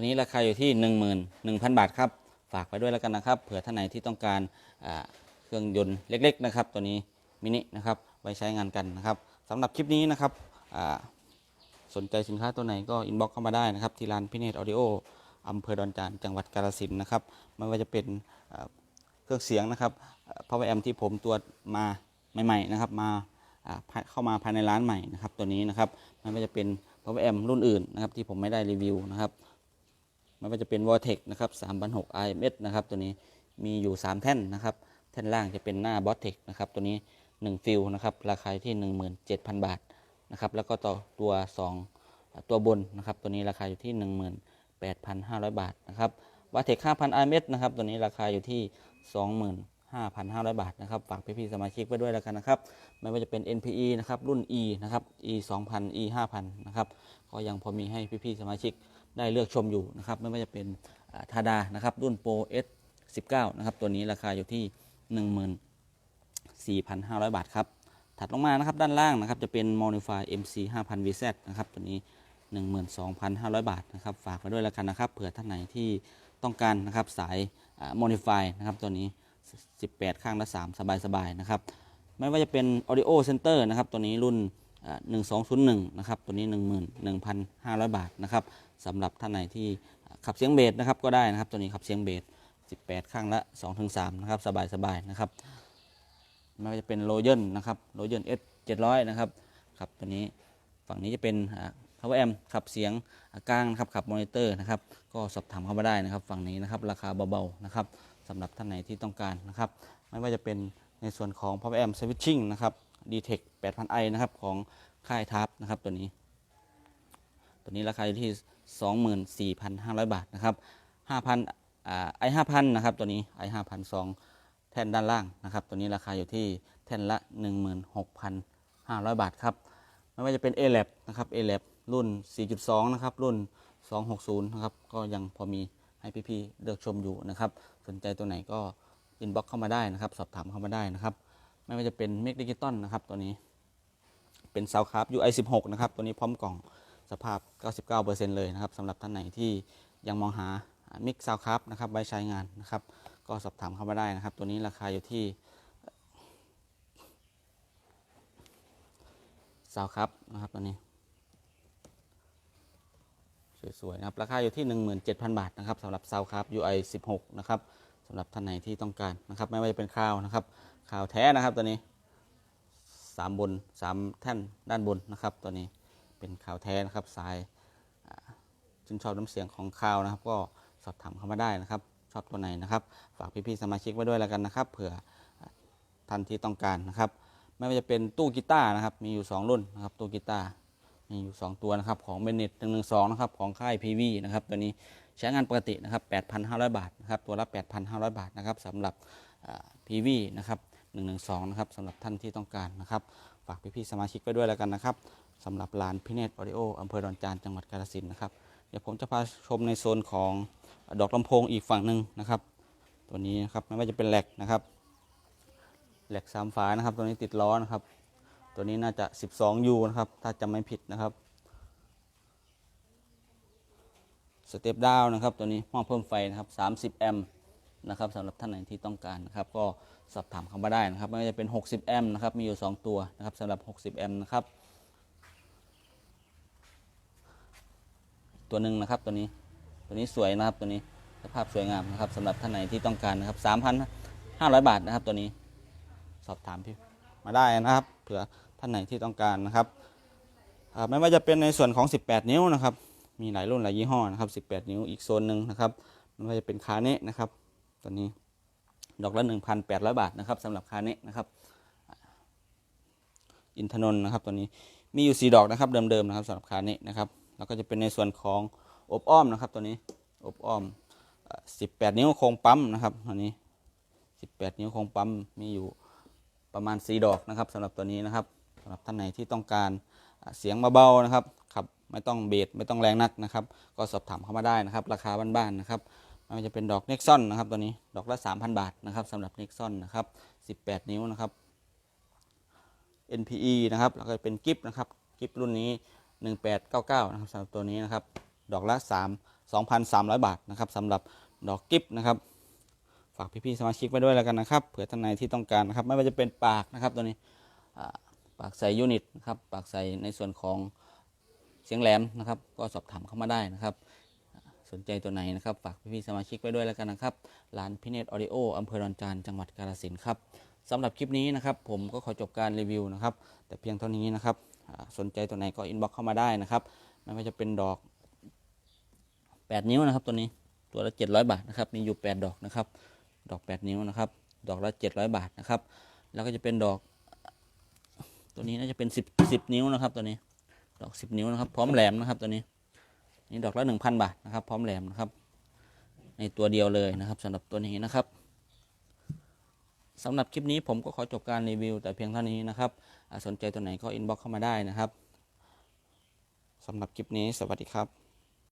ตัวนี้ราคาอยู่ที่ 11,000 บาทครับ ฝากไปด้วยแล้วกันนะครับ เผื่อท่านไหนที่ต้องการเครื่องยนต์เล็ก ๆ นะครับ ตัวนี้มินินะครับไว้ใช้งานกันนะครับสำหรับคลิปนี้นะครับสนใจสินค้าตัวไหนก็อินบ็อกเข้ามาได้นะครับ ที่ร้านพิเนตออดิโออำเภอดอนจานจังหวัดกาฬสินธุ์นะครับไม่ว่าจะเป็นเครื่องเสียงนะครับพาวเวอร์แอมที่ผมตัวจมาใหม่ๆนะครับมาเข้ามาภายในร้านใหม่นะครับตัวนี้นะครับไม่ว่าจะเป็น power amp รุ่นอื่นนะครับที่ผมไม่ได้รีวิวนะครับ ไม่ว่าจะเป็น Vortex นะครับ3,600 IMS นะครับตัวนี้มีอยู่ 3 แท่นนะครับ แท่นล่างจะเป็นหน้า b o t e c นะครับตัวนี้ 1 ฟิลนะครับราคาอยู่ที่ 17,000 บาทนะครับแล้วก็ต่อตัว 2 ตัวบนนะครับตัวนี้ราคาอยู่ที่ 18,500 บาทนะครับวาเทค5,000 IMS นะครับตัวนี้ราคาอยู่ที่25,500 บาทนะครับ ฝากพี่ๆสมาชิกไว้ด้วยแล้วกันนะครับ ไม่ว่าจะเป็น NPE นะครับ รุ่น E นะครับ E 2,000 E 5,000 นะครับ ก็ยังพอมีให้พี่ๆสมาชิก ได้เลือกชมอยู่นะครับไม่ว่าจะเป็นทาดานะครับรุ่น Pro S 19นะครับตัวนี้ราคาอยู่ที่ 14,500 บาทครับถัดลงมานะครับด้านล่างนะครับจะเป็น Modify MC 5,000 VZ นะครับตัวนี้ 12,500 บาทนะครับฝากไว้ด้วยแล้วกันนะครับเผื่อท่านไหนที่ต้องการนะครับสาย Modify นะครับตัวนี้ 18 ข้างละ 3 สบายๆนะครับไม่ว่าจะเป็น Audio Center นะครับตัวนี้รุ่น อ่า1201นย์หนึ่งนะครับ ตัวนี้11,500บาทนะครับสำหรับท่านไหนที่ขับเสียงเบสนะครับก็ได้นะครับ ตัวนี้ขับเสียงเบส18ข้างละ2-3นะครับสบายๆนะครับไม่ว่าจะเป็นโรเยนนะครับโรเยน S 700นะครับครับตัวนี้ฝั่งนี้จะเป็น power amp ขับเสียงกลางนะครับขับมอนิเตอร์นะครับก็สอบถามเข้ามาได้นะครับ ฝั่งนี้นะครับราคาเบาๆนะครับสำหรับท่านไหนที่ต้องการนะครับ ไม่ว่าจะเป็นในส่วนของ power amp switching นะครับ DTEC 8,000i นะครับของค่ายทับนะครับตัวนี้ ตัวนี้ราคาอยู่ที่ 24,500 บาทนะครับ 5,000อ่า i 5,000นะครับตัวนี้ i 5,000 2แท่นด้านล่างนะครับ ตัวนี้ราคาอยู่ที่แท่นละ 16,500 บาทครับไม่ว่าจะเป็น a l a b นะครับ a l a b รุ่น 4.2 นะครับ รุ่น 260 นะครับ ก็ยังพอมีให้พี่ๆเลือกชมอยู่นะครับ สนใจตัวไหนก็อินบ็อกเข้ามาได้นะครับ สอบถามเข้ามาได้นะครับ ไม่ว่าจะเป็น m ม g Digital นะครับตัวนี้ เป็นซาวคาร์ UI 16 นะครับ ตัวนี้พร้อมกล่องสภาพ 99%เลยนะครับสำหรับท่านไหนที่ยังมองหามิกซาวคาร์นะครับไว้ใช้งานนะครับ ก็สอบถามเข้ามาได้นะครับ ตัวนี้ราคาอยู่ที่ซาวครับนะครับตัวนี้สวยๆนะครับราคาอยู่ที่ 17,000 บาทนะครับสำหรับซาวครับ UI 16 นะครับสำหรับท่านไหนที่ต้องการนะครับ ไม่ว่าจะเป็นคราวนะครับ คราวแท้นะครับตัวนี้สามบนสามแท่นด้านบนนะครับตัวนี้เป็นข่าวแท้นะครับสายชื่นชอบน้ำเสียงของข่าวนะครับ ก็สอบถามเข้ามาได้นะครับ ชอบตัวไหนนะครับ ฝากพี่ๆสมาชิกไว้ด้วยแล้วกันนะครับเผื่อท่านที่ต้องการนะครับไม่ว่าจะเป็นตู้กีตาร์นะครับ มีอยู่ 2 รุ่นนะครับ ตู้กีตาร์มีอยู่ 2 ตัวนะครับ ของเบนเน็ตหนึ่งหนึ่งสองนะครับ ของค่าย PV นะครับ ตัวนี้ใช้งานปกตินะครับ 8,500 บาทนะครับ ตัวละ 8,500 บาทนะครับสำหรับอ่า PV นะครับ 112 นะครับสำหรับท่านที่ต้องการนะครับ ฝากพี่ๆสมาชิกไปด้วยแล้วกันนะครับสำหรับลานพิเนตออดิโออำเภอดอนจานจังหวัดกาฬสินธุ์นะครับ เดี๋ยวผมจะพาชมในโซนของดอกลำโพงอีกฝั่งหนึ่งนะครับ ตัวนี้นะครับไม่ว่าจะเป็นแหลกนะครับแหลกสามฝานะครับ ตัวนี้ติดล้อนะครับ ตัวนี้น่าจะ 12U นะครับ ถ้าจำไม่ผิดนะครับสเตปดาวนะครับ ตัวนี้ห้องเพิ่มไฟนะครับ 30 แอมป์ นะครับสำหรับท่านไหนที่ต้องการนะครับก็สอบถามเข้ามาได้นะครับไม่ว่าจะเป็น 60 แอมป์นะครับมีอยู่ 2 ตัวนะครับสำหรับ 60 แอมป์นะครับตัวหนึ่งนะครับตัวนี้ตัวนี้สวยนะครับตัวนี้สภาพสวยงามนะครับสำหรับท่านไหนที่ต้องการนะครับ 3,500 บาทนะครับตัวนี้สอบถามพี่มาได้นะครับเผื่อท่านไหนที่ต้องการนะครับไม่ว่าจะเป็นในส่วนของ 18 นิ้วนะครับมีหลายรุ่นหลายยี่ห้อนะครับ 18 นิ้วอีกโซนหนึ่งนะครับไม่ว่าจะเป็นคาเนะนะครับ ตัวนี้ดอกละ 1,800 บาทนะครับสำหรับคาเนะนะครับ อินทนนท์นะครับตัวนี้มีอยู่ 4 ดอกนะครับเดิมๆนะครับสำหรับคาเนะนะครับแล้วก็จะเป็นในส่วนของอบอ้อมนะครับตัวนี้อบอ้อม 18 นิ้วโครงปั๊มนะครับตัวนี้ 18 นิ้วโครงปั๊มมีอยู่ประมาณ 4 ดอกนะครับสำหรับตัวนี้นะครับสำหรับท่านไหนที่ต้องการเสียงเบาๆนะครับขับไม่ต้องเบสไม่ต้องแรงนักนะครับ ก็สอบถามเข้ามาได้นะครับ ราคาบ้านๆนะครับ ม่ว่าจะเป็นดอกเน็กซอนนะครับตัวนี้ดอกละ 3,000 บาทนะครับสำหรับเน็กซอนนะครับ 18 นิ้วนะครับ NPE นะครับแล้วก็เป็นกิฟนะครับกิฟรุ่นนี้ 1899นะครับสำหรับตัวนี้นะครับ ดอกละ 3 2,300 บาทนะครับสำหรับดอกกิฟนะครับ ฝากพี่ๆสมาชิกไว้ด้วยแล้วกันนะครับเผื่อท่านไหนที่ต้องการนะครับ ไม่ว่าจะเป็นปากนะครับตัวนี้ปากใส่ยูนิตนะครับปากใส่ในส่วนของเสียงแหลมนะครับ ก็สอบถามเข้ามาได้นะครับ สนใจตัวไหนนะครับ ฝากพี่ๆสมาชิกไว้ด้วยแล้วกันนะครับ ร้านพิเนตออดิโออำเภอดอนจานจังหวัดกาฬสินธุ์ครับสำหรับคลิปนี้นะครับ ผมก็ขอจบการรีวิวนะครับ แต่เพียงเท่านี้นะครับ สนใจตัวไหนก็อินบ็อกเข้ามาได้นะครับไม่ว่าจะเป็นดอก 8 นิ้วนะครับ ตัวนี้ตัวละ 700 บาทนะครับ มีอยู่ 8 ดอกนะครับ ดอก 8 นิ้วนะครับ ดอกละ 700 บาทนะครับ แล้วก็จะเป็นดอก ตัวนี้น่าจะเป็น 10 10 นิ้วนะครับ ตัวนี้ ดอก 10 นิ้วนะครับ พร้อมแหลมนะครับตัวนี้ นี่ดอกละ1,000บาทนะครับ พร้อมแหลมนะครับ ในตัวเดียวเลยนะครับสำหรับตัวนี้นะครับสำหรับคลิปนี้ผมก็ขอจบการรีวิวแต่เพียงเท่านี้นะครับสนใจตัวไหนก็อินบ็อกเข้ามาได้นะครับสำหรับคลิปนี้สวัสดีครับ